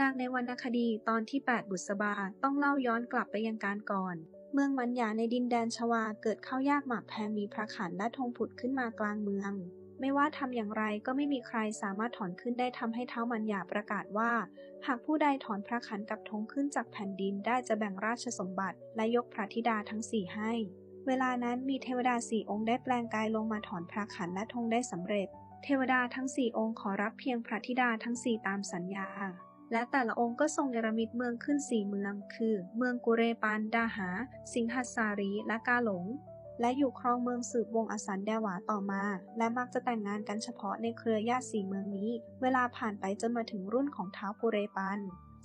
นางในวรรณคดีตอนที่ 8 บุษบาต้องเล่าย้อนกลับไปยังการก่อน เมืองมันหยาในดินแดนชวาเกิดข้าวยากหมากแพงมีพระขันและธงผุดขึ้นมากลางเมือง ไม่ว่าทำอย่างไรก็ไม่มีใครสามารถถอนขึ้นได้ทำให้เท้ามันหยาประกาศว่า หากผู้ใดถอนพระขันกับธงขึ้นจากแผ่นดินได้จะแบ่งราชสมบัติ และยกพระธิดาทั้งสี่ให้ เวลานั้นมีเทวดาสี่องค์ได้แปลงกายลงมาถอนพระขันและธงได้สำเร็จ เทวดาทั้งสี่องค์ขอรับเพียงพระธิดาทั้งสี่ตามสัญญา และแต่ละองค์ก็ทรงเนรมิตเมืองขึ้นสี่เมือง คือ เมืองกุเรปานดาหา สิงหัสารีและกาหลง และอยู่ครองเมืองสืบวงอสันแดหวาต่อมา และมักจะแต่งงานกันเฉพาะในเครือญาติสี่เมืองนี้ เวลาผ่านไปจนมาถึงรุ่นของเท้าวกุเรปัน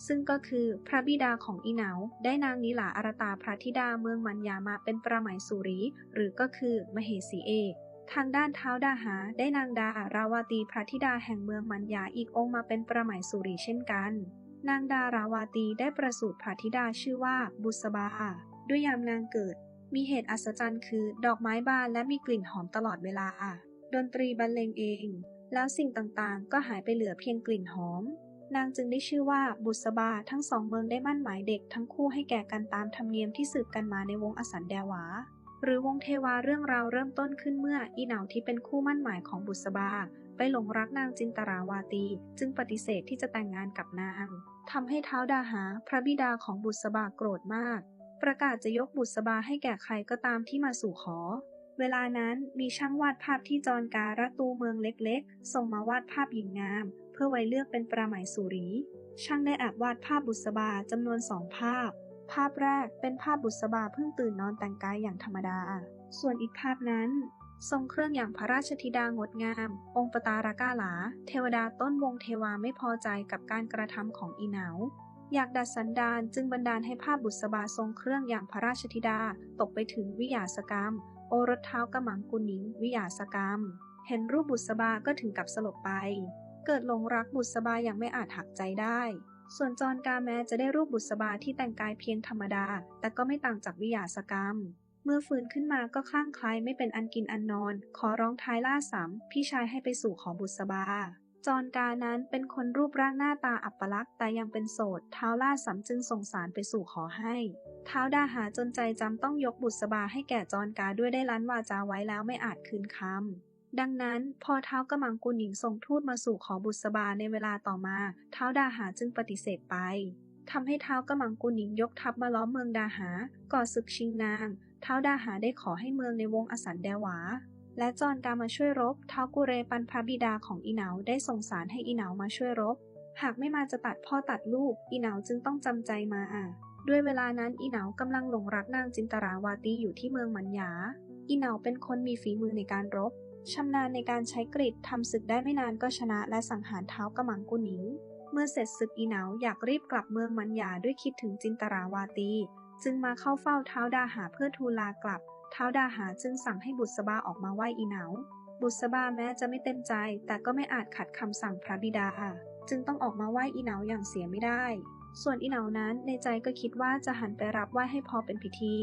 ซึ่งก็คือพระบิดาของอีเหนาได้นางนิหลาอารตาพระธิดาเมืองมันยามาเป็นประไหมสุรี หรือก็คือมเหสีเอก ทางด้านเท้าดาหาได้นางดาราวาตีพระธิดาแห่งเมืองมันยาอีกองค์มาเป็นประไหมสุรีเช่นกัน นางดาราวาตีได้ประสูติพระธิดาชื่อว่าบุษบา ด้วยยามนางเกิด มีเหตุอัศจรรย์คือดอกไม้บานและมีกลิ่นหอมตลอดเวลา ดนตรีบรรเลงเอง แล้วสิ่งต่างๆ ก็หายไปเหลือเพียงกลิ่นหอม นางจึงได้ชื่อว่าบุษบาทั้งสองเมืองได้มั่นหมายเด็กทั้งคู่ให้แก่กันตามธรรมเนียมที่สืบกันมาในวงอสันแดวา หรือวงเทวาเรื่องราวเริ่มต้นขึ้นเมื่ออีเหนาที่เป็นคู่มั่นหมายของบุษบา ไปหลงรักนางจินตราวาตี จึงปฏิเสธที่จะแต่งงานกับนางทำให้เท้าวดาหา พระบิดาของบุษบาโกรธมาก ประกาศจะยกบุษบาให้แก่ใครก็ตามที่มาสู่ขอ เวลานั้นมีช่างวาดภาพที่จรการะตูเมืองเล็กๆ ส่งมาวาดภาพหญิงงาม เพื่อไว้เลือกเป็นประไหมสุรี ช่างได้แอบวาดภาพบุษบาจำนวนสองภาพ ภาพแรกเป็นภาพบุษบาเพิ่งตื่นนอนแต่งกายอย่างธรรมดา ส่วนอีกภาพนั้น ทรงเครื่องอย่างพระราชธิดางดงาม องค์ปตารากาหลา เทวดาต้นวงเทวาไม่พอใจกับการกระทำของอีเหนาอยากดัดสันดานจึงบันดาลให้ภาพบุษบาทรงเครื่องอย่างพระราชธิดาตกไปถึงวิยาสกรรม โอรสเท้ากำมังกุญิงวิยาสกรรม เห็นรูปบุษบาก็ถึงกับสลบไป เกิดหลงรักบุษบาอย่างไม่อาจหักใจได้ ส่วนจรกาแมจะได้รูปบุษบาที่แต่งกายเพียงธรรมดา แต่ก็ไม่ต่างจากวิยาสกรรม เมื่อฟื้นขึ้นมาก็คลั่งไคล้ไม่เป็นอันกินอันนอน ขอร้องท้ายล่าสามพี่ชายให้ไปสู่ขอบุษบาจรกานั้นเป็นคนรูปร่างหน้าตาอัปลักษณ์แต่ยังเป็นโสดท้าวล่าสัมจึงส่งสารไปสู่ขอให้ท้าวดาหาจนใจจำต้องยกบุษบาให้แก่จรกาด้วยได้ลั้นวาจาไว้แล้วไม่อาจคืนคำ ดังนั้นพอเท้ากำมังกุลหญิงส่งทูตมาสู่ขอบุษบาในเวลาต่อมาเท้าดาหาจึงปฏิเสธไปทำให้เท้ากำมังกุลหญิงยกทัพมาล้อมเมืองดาหาก่อศึกชิงนางเท้าดาหาได้ขอให้เมืองในวงอสันแดวา และจอนกามาช่วยรบเท้ากุเรปันพระบิดาของอีเหนาได้ส่งสารให้อีเหนามาช่วยรบ หากไม่มาจะตัดพ่อตัดลูกอีเหนาจึงต้องจำใจมาด้วยเวลานั้นอีเหนากำลังหลงรักนางจินตราวาตีอยู่ที่เมืองมันยาอีเหนาเป็นคนมีฝีมือในการรบ ชำนาญในการใช้กริดทำศึกได้ไม่นานก็ชนะและสังหารเท้ากำมังกุนิง เมื่อเสร็จศึกอีเหนาอยากรีบกลับเมืองมันหยาด้วยคิดถึงจินตราวาตี จึงมาเข้าเฝ้าเท้าดาหาเพื่อทูลลากลับ เท้าดาหาจึงสั่งให้บุษบาออกมาไหว้อีเหนาบุษบาแม้จะไม่เต็มใจ แต่ก็ไม่อาจขัดคำสั่งพระบิดาจึงต้องออกมาไหว้อีเหนาอย่างเสียไม่ได้ ส่วนอีเหนานั้นในใจก็คิดว่าจะหันไปรับไหว้ให้พอเป็นพิธี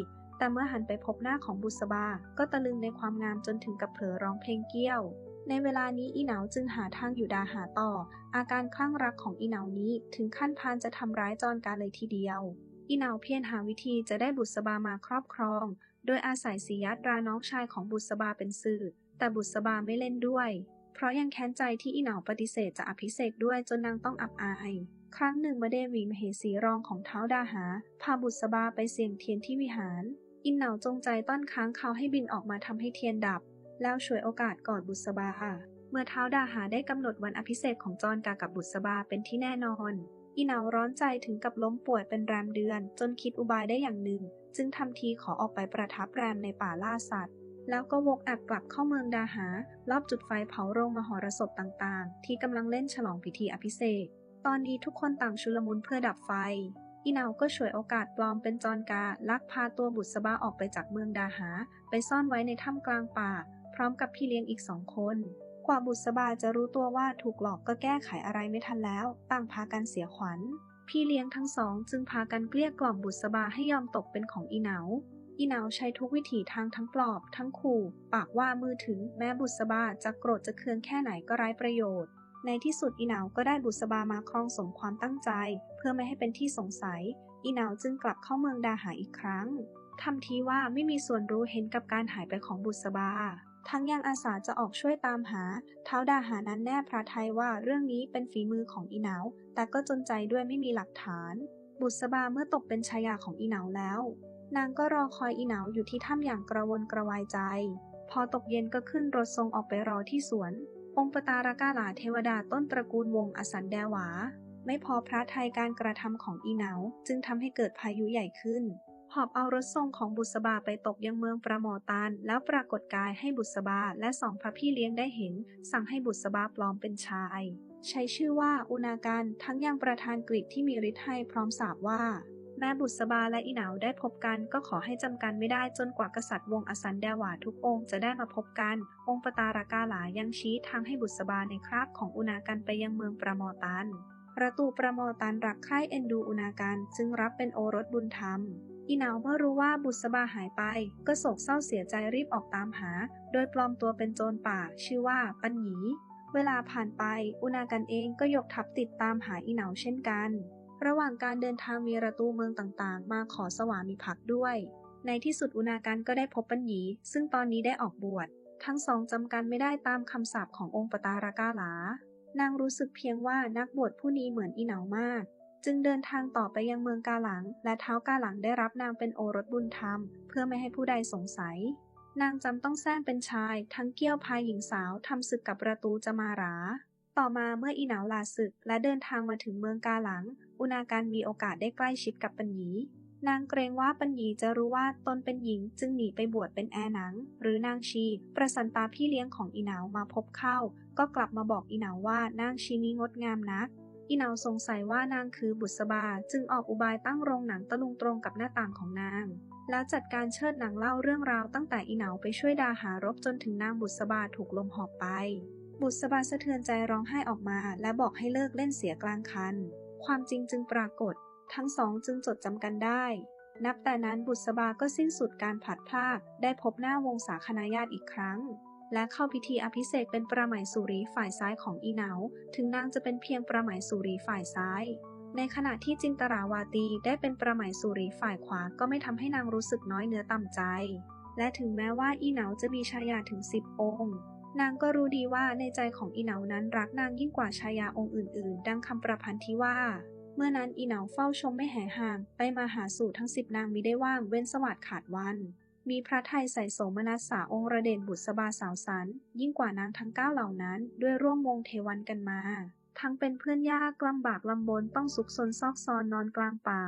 แต่เมื่อหันไปพบหน้าของบุษบา ก็ตะลึงในความงามจนถึงกับเผลอร้องเพลงเกี้ยว ในเวลานี้อีเหนาจึงหาทางอยู่ดาหาต่อ อาการคลั่งรักของอีเหนานี้ถึงขั้นพานจะทำร้ายจอนการเลยทีเดียว อีเหนาเพียรหาวิธีจะได้บุษบามาครอบครอง โดยอาศัยสียัดราน้องชายของบุษบาเป็นสื่อ แต่บุษบาไม่เล่นด้วย เพราะยังแค้นใจที่อีเหนาปฏิเสธจะอภิเษกด้วยจนนางต้องอับอายครั้งหนึ่งมาเดวีมเหสีรองของเท้าดาหา พาบุษบาไปเสี่ยงเทียนที่วิหาร อินเหนาจงใจต้อนค้างเขาให้บินออกมาทำให้เทียนดับ แล้วฉวยโอกาสกอดบุษบาเมื่อเท้าดาหาได้กำหนดวันอภิเษกของจอนกากับบุษบาเป็นที่แน่นอนอีเหนาร้อนใจถึงกับล้มป่วยเป็นแรมเดือน จนคิดอุบายได้อย่างหนึ่ง จึงทำทีขอออกไปประทับแรมในป่าล่าสัตว์ แล้วก็วกอักกลับเข้าเมืองดาหา รอบจุดไฟเผาโรงมหรสพต่างๆ ที่กำลังเล่นฉลองพิธีอภิเษกตอนนี้ทุกคนต่างชุลมุนเพื่อดับไฟ อีเหนาก็ฉวยโอกาสปลอมเป็นจอนกา ลักพาตัวบุษบาออกไปจากเมืองดาหา ไปซ่อนไว้ในถ้ำกลางป่า พร้อมกับพี่เลี้ยงอีกสองคน กว่าบุษบาจะรู้ตัวว่าถูกหลอกก็แก้ไขอะไรไม่ทันแล้ว ต่างพากันเสียขวัญ พี่เลี้ยงทั้งสองจึงพากันเกลี้ยกล่อมบุษบาให้ยอมตกเป็นของอีเหนาอีเหนาใช้ทุกวิถีทางทั้งปลอบ ทั้งขู่ ปากว่ามือถึงแม้บุษบาจะโกรธจะเคืองแค่ไหนก็ไร้ประโยชน์ ในที่สุดอีเหนาวก็ได้บุษบามาครองสมความตั้งใจ เพื่อไม่ให้เป็นที่สงสัย อีเหนาจึงกลับเข้าเมืองดาหาอีกครั้งทำทีว่าไม่มีส่วนรู้เห็นกับการหายไปของบุษบา ทั้งยังอาสาจะออกช่วยตามหา เท้าดาหานั้นแน่พระทัยว่าเรื่องนี้เป็นฝีมือของอีเหนาแต่ก็จนใจด้วยไม่มีหลักฐาน บุษบาเมื่อตกเป็นชายาของอีเหนาแล้ว นางก็รอคอยอีเหนาอยู่ที่ถ้ำอย่างกระวนกระวายใจ พอตกเย็นก็ขึ้นรถทรงออกไปรอที่สวน องค์ปตารกาลาเทวดาต้นตระกูลวงอสันแดหวา ไม่พอพระไทยการกระทำของอีเหนาจึงทำให้เกิดพายุใหญ่ขึ้น หอบเอารถทรงของบุษบาไปตกยังเมืองประโมตันแล้วปรากฏกายให้บุษบาและสองพระพี่เลี้ยงได้เห็น สั่งให้บุษบาปลอมเป็นชาย ใช้ชื่อว่าอุณาการทั้งยังประธานกฤษที่มีฤทธิ์ให้พร้อมสาบว่า แม่บุษบาและอีเหนาได้พบกันก็ขอให้จำกันไม่ได้จนกว่ากษัตริย์วงอสันแดวาทุกองค์จะได้มาพบกัน องค์ปตารากาหลายังชี้ทางให้บุษบาในคราบของอุณากันไปยังเมืองประโมตันประตูประโมตันรักใคร่เอ็นดูอุณากันจึงรับเป็นโอรสบุญธรรมอีเหนาเมื่อรู้ว่าบุษบาหายไป ก็โศกเศร้าเสียใจรีบออกตามหา โดยปลอมตัวเป็นโจรป่า ชื่อว่าปัญญีเวลาผ่านไป อุณากันเองก็ยกทัพติดตามหาอีเหนาเช่นกัน ระหว่างการเดินทางมีประตูเมืองต่างๆ มาขอสวามิภักดิ์ด้วย ในที่สุดอุณากันก็ได้พบปัญญีซึ่งตอนนี้ได้ออกบวช ทั้งสองจำกันไม่ได้ตามคำสาปขององค์ปตารากาหลา นางรู้สึกเพียงว่านักบวชผู้นี้เหมือนอีเหนามาก จึงเดินทางต่อไปยังเมืองกาหลัง และเท้ากาหลังได้รับนางเป็นโอรสบุญธรรม เพื่อไม่ให้ผู้ใดสงสัย นางจำต้องแซงเป็นชาย ทั้งเกี้ยวพายหญิงสาวทำศึกกับประตูจะมารา ต่อมาเมื่ออีเหนาลาศึกและเดินทางมาถึงเมืองกาหลัง อุณาการมีโอกาสได้ใกล้ชิดกับปัญญี นางเกรงว่าปัญญีจะรู้ว่าตนเป็นหญิงจึงหนีไปบวชเป็นแอหนัง หรือนางชี ประสันตาพี่เลี้ยงของอีเหนามาพบเข้า ก็กลับมาบอกอีเหนาว่านางชีนี้งดงามนักอีเหนาสงสัยว่านางคือบุษบา จึงออกอุบายตั้งโรงหนังตะลุงตรงกับหน้าต่างของนาง แล้วจัดการเชิดหนังเล่าเรื่องราวตั้งแต่อีเหนาไปช่วยดาหารบจนถึงนางบุษบาถูกลมหอบไป บุษบาสะเทือนใจร้องไห้ออกมา และบอกให้เลิกเล่นเสียกลางคัน ความจริงจึงปรากฏ ทั้งสองจึงจดจำกันได้ นับแต่นั้นบุษบาก็สิ้นสุดการผลัดพรากได้พบหน้าวงศาคณาญาติอีกครั้ง และเข้าพิธีอภิเษกเป็นประไหมสุรีฝ่ายซ้ายของอีเหนาถึงนางจะเป็นเพียงประไหมสุรีฝ่ายซ้าย ในขณะที่จินตราวาตีได้เป็นประไหมสุรีฝ่ายขวาก็ไม่ทำให้นางรู้สึกน้อยเนื้อต่ำใจ และถึงแม้ว่าอีเหนาจะมีชายาถึงสิบองค์ นางก็รู้ดีว่าในใจของอีเหนานั้นรักนางยิ่งกว่าชายาองค์อื่นๆ ดังคำประพันธ์ที่ว่า เมื่อนั้นอีเหนาเฝ้าชมไม่แห่ห่าง ไปมาหาสู่ทั้งสิบนางมิได้ว่างเว้นสวัสดขาดวัน มีพระไทยใส่โสมนัสสาองค์ระเด่นบุษบาสาวสัน ยิ่งกว่านางทั้งเก้าเหล่านั้น ด้วยร่วมวงเทวันกันมา ทั้งเป็นเพื่อนยากลำบากลำบนต้องสุกซนซอกซอนนอนกลางป่า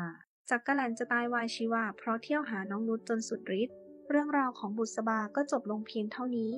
จักกะแลนจะตายวายชีวาเพราะเที่ยวหาน้องนุชจนสุดฤทธิ์เรื่องราวของบุษบาก็จบลงเพียงเท่านี้